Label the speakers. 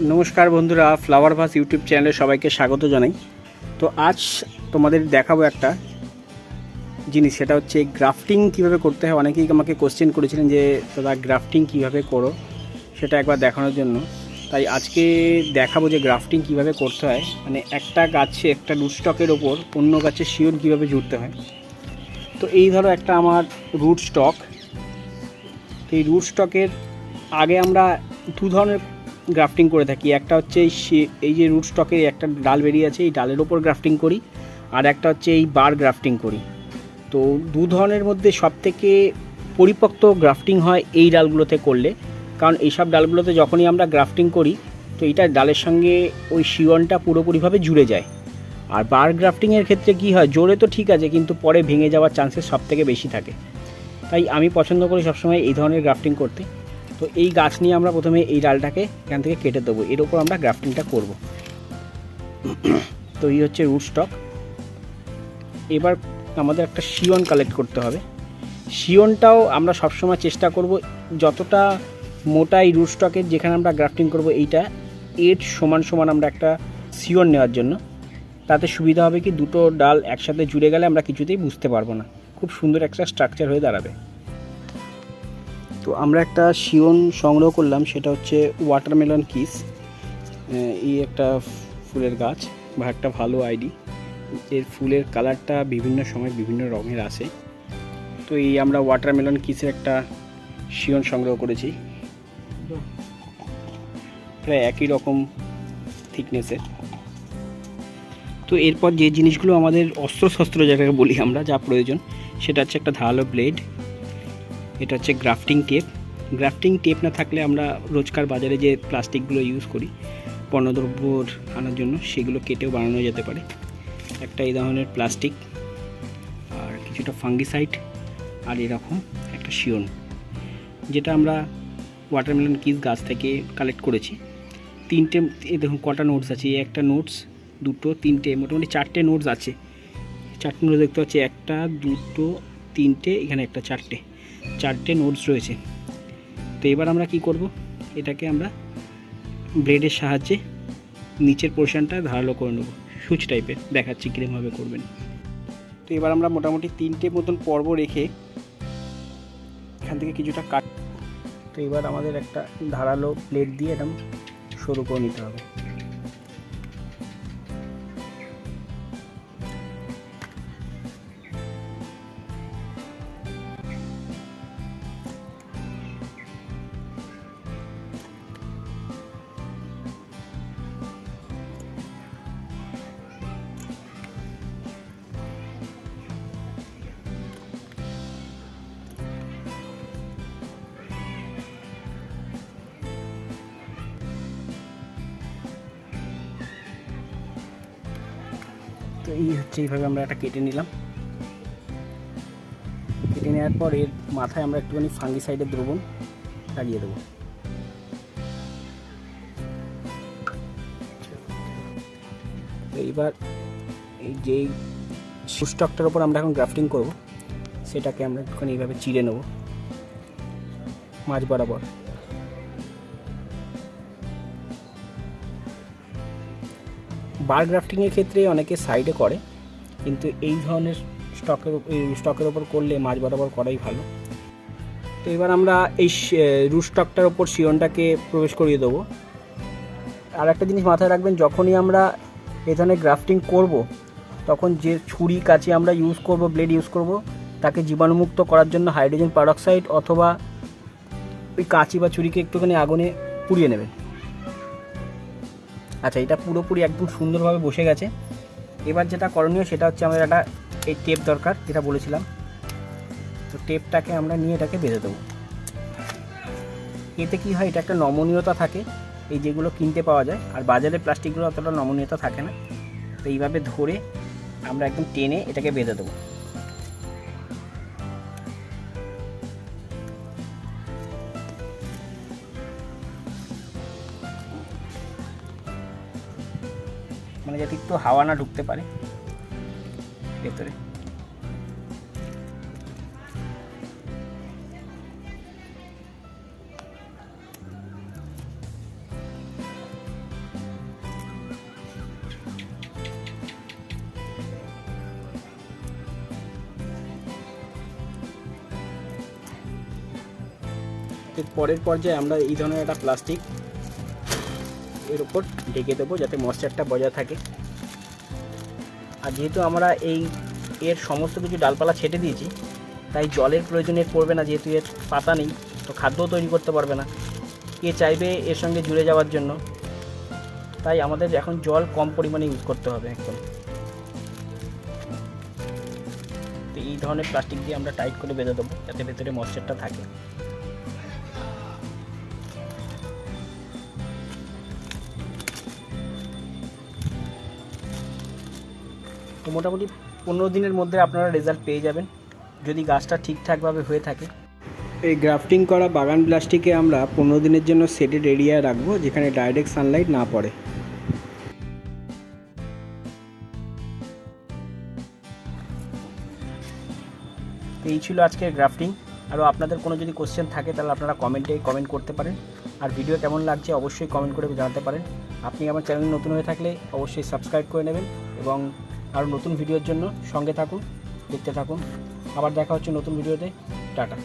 Speaker 1: নমস্কার বন্ধুরা flower vase YouTube চ্যানেলে সবাইকে স্বাগত জানাই। তো আজ তোমাদের দেখাবো একটা জিনিস, সেটা হচ্ছে গ্রাফটিং কীভাবে করতে হয়। অনেকেই আমাকে কোশ্চেন করেছিলেন যে, দাদা গ্রাফটিং কীভাবে করো? সেটা একবার দেখানোর জন্য। তাই আজকে দেখাবো যে গ্রাফটিং কীভাবে করতে হয়। মানে একটা গাছে, একটা রুটস্টকের ওপর অন্য গাছের শিওর কীভাবে জুড়তে হয়। তো এই ধরো একটা আমার রুট স্টক এই রুট স্টকের আগে আমরা দু ধরনের গ্রাফটিং করে থাকি। একটা হচ্ছে এই যে রুট স্টকের একটা ডাল বেরিয়ে আছে, এই ডালের ওপর গ্রাফটিং করি। আর একটা হচ্ছে এই বার গ্রাফটিং করি। তো দু ধরনের মধ্যে সবথেকে পরিপক্ত গ্রাফটিং হয় এই ডালগুলোতে করলে। কারণ এইসব ডালগুলোতে যখনই আমরা গ্রাফটিং করি, তো এইটা ডালের সঙ্গে ওই শিওনটা পুরোপুরিভাবে জুড়ে যায়। আর বার গ্রাফটিংয়ের ক্ষেত্রে কি হয়, জোরে তো ঠিক আছে, কিন্তু পরে ভেঙে যাওয়ার চান্সেস সব থেকে বেশি থাকে। তাই আমি পছন্দ করি সবসময় এই ধরনের গ্রাফটিং করতে। তো এই গাছ নিয়ে আমরা প্রথমে এই ডালটাকে এখান থেকে কেটে দেবো। এর উপর আমরা গ্রাফটিংটা করব। তো এই হচ্ছে রুট স্টক এবার আমাদের একটা শিওন কালেক্ট করতে হবে। শিওনটাও আমরা সবসময় চেষ্টা করব, যতটা মোটা এই রুট স্টকের যেখানে আমরা গ্রাফটিং করব এইটা, এর সমান সমান আমরা একটা শিওন নেওয়ার জন্য। তাতে সুবিধা হবে কি, দুটো ডাল একসাথে জুড়ে গেলে আমরা কিছুতেই বুঝতে পারব না। খুব সুন্দর একটা স্ট্রাকচার হয়ে দাঁড়াবে। তো আমরা একটা শিওন সংগ্রহ করলাম, সেটা হচ্ছে ওয়াটারমেলন কিস এই একটা ফুলের গাছ, বা একটা ভালো আইডি এর ফুলের কালারটা বিভিন্ন সময় বিভিন্ন রঙের আসে। তো এই আমরা ওয়াটারমেলন কিসের একটা শিওন সংগ্রহ করেছি। প্রায় একই রকম থিকনেসের তো এরপর যে জিনিসগুলো আমাদের অস্ত্রশস্ত্র, যেটাকে বলি আমরা, যা প্রয়োজন, সেটা হচ্ছে একটা ধারালো ব্লেড এটা হচ্ছে গ্রাফটিং টেপ গ্রাফটিং টেপ না থাকলে আমরা রোজকার বাজারে যে প্লাস্টিকগুলো ইউজ করি, পণ্যদ্রব্যর আনার জন্য, সেগুলো কেটেও বানানো যেতে পারে। একটা এই ধরনের প্লাস্টিক আর কিছুটা ফাঙ্গিসাইড আর এরকম একটা শিওন, যেটা আমরা ওয়াটারমেলন কিস গাছ থেকে কালেক্ট করেছি। তিনটে, এই দেখুন কটা নোটস আছে একটা নোটস দুটো, তিনটে, মোটামুটি চারটে নোটস আছে। চারটে নোটস দেখতে পাচ্ছি, একটা, দুটো, তিনটে, এখানে একটা চারটে। চারটে নোটস রয়েছে। তো এবার আমরা কি করব? এটাকে আমরা ব্লেডের সাহায্যে নিচের পোর্শনটা ধারালো করে নেব। সুচ টাইপের দেখাচ্ছি কীরকমভাবে করবেন। তো এবার আমরা মোটামুটি তিনটে মতন পর্ব রেখে এখান থেকে কিছুটা কাট তো এবার আমাদের একটা ধারালো প্লেট দিয়ে এরকম সরু করে নিতে হবে। এই হচ্ছে এইভাবে আমরা একটা কেটে নিলাম। কেটে নেওয়ার পর এর মাথায় আমরা একটুখানি ফাঙ্গিসাইডের দ্রবণ লাগিয়ে দেবো। এইবার এই যে স্টকটার ওপর আমরা এখন গ্রাফটিং করব, সেটাকে আমরা একটুখানি এইভাবে চিড়ে নেব। মাঝ বরাবর। বার গ্রাফটিংয়ের ক্ষেত্রে অনেকে সাইডে করে, কিন্তু এই ধরনের স্টকের স্টকের ওপর করলে মাছ বরাবর করাই ভালো। তো এবার আমরা এই রুট স্টকটার ওপর শিয়নটাকে প্রবেশ করিয়ে দেবো। আর একটা জিনিস মাথায় রাখবেন, যখনই আমরা এই ধরনের গ্রাফটিং করব, তখন যে ছুরি, কাঁচি আমরা ইউজ করব ব্লেড ইউজ করব, তাকে জীবাণুমুক্ত করার জন্য হাইড্রোজেন পারক্সাইড অথবা ওই কাঁচি বা ছুরিকে একটুখানি আগুনে পুড়িয়ে নেবেন। আচ্ছা এটা পুরোপুরি একদম সুন্দরভাবে বসে গেছে। এবার যেটা করণীয় সেটা হচ্ছে আমাদের একটা এই টেপ দরকার, যেটা বলেছিলাম। তো টেপটাকে আমরা নিয়ে এটাকে বেঁধে দেবো। এতে কি হয়, এটা একটা নমনীয়তা থাকে, এই যেগুলো কিনতে পাওয়া যায়। আর বাজারে প্লাস্টিকগুলো অতটা নমনীয়তা থাকে না। তো এইভাবে ধরে আমরা একদম টেনে এটাকে বেঁধে দেবো। মানে যাতে একটু হাওয়া না ঢুকতে পারে। ভেতরে। পরের পর্যায়ে আমরা এই ধরনের একটা প্লাস্টিক এর উপর ঢেকে দেবো যাতে ময়েশ্চারটা বজায় থাকে। আর যেহেতু আমরা এই এর সমস্ত কিছু ডালপালা ছেটে দিয়েছি, তাই জলের প্রয়োজন পড়বে না, যেহেতু এর পাতা নেই, তো খাদ্যও তৈরি করতে পারবে না। কে চাইবে এর সঙ্গে জুড়ে যাওয়ার জন্য। তাই আমাদের এখন জল কম পরিমাণে ইউজ করতে হবে একদম। তো এই ধরনের প্লাস্টিক দিয়ে আমরা টাইট করে বেঁধে দেবো, যাতে ভেতরে ময়েশ্চারটা থাকে। তো মোটামুটি পনেরো দিনের মধ্যে আপনারা রেজাল্ট পেয়ে যাবেন যদি গাছটা ঠিকঠাকভাবে হয়ে থাকে। এই গ্রাফটিং করা বাগান প্লাস্টিকে আমরা পনেরো দিনের জন্য সেটেড এরিয়ায় রাখব যেখানে ডাইরেক্ট সানলাইট না পড়ে। এই ছিল আজকের গ্রাফটিং আরও আপনাদের কোনো যদি কোশ্চেন থাকে তাহলে আপনারা কমেন্টে কমেন্ট করতে পারেন। আর ভিডিও কেমন লাগছে অবশ্যই কমেন্ট করে জানাতে পারেন। আপনি আমার চ্যানেল নতুন হয়ে থাকলে অবশ্যই সাবস্ক্রাইব করে নেবেন এবং আরও নতুন ভিডিওর জন্য সঙ্গে থাকুন দেখতে থাকুন। আবার দেখা হচ্ছে নতুন ভিডিওতে। টাটা।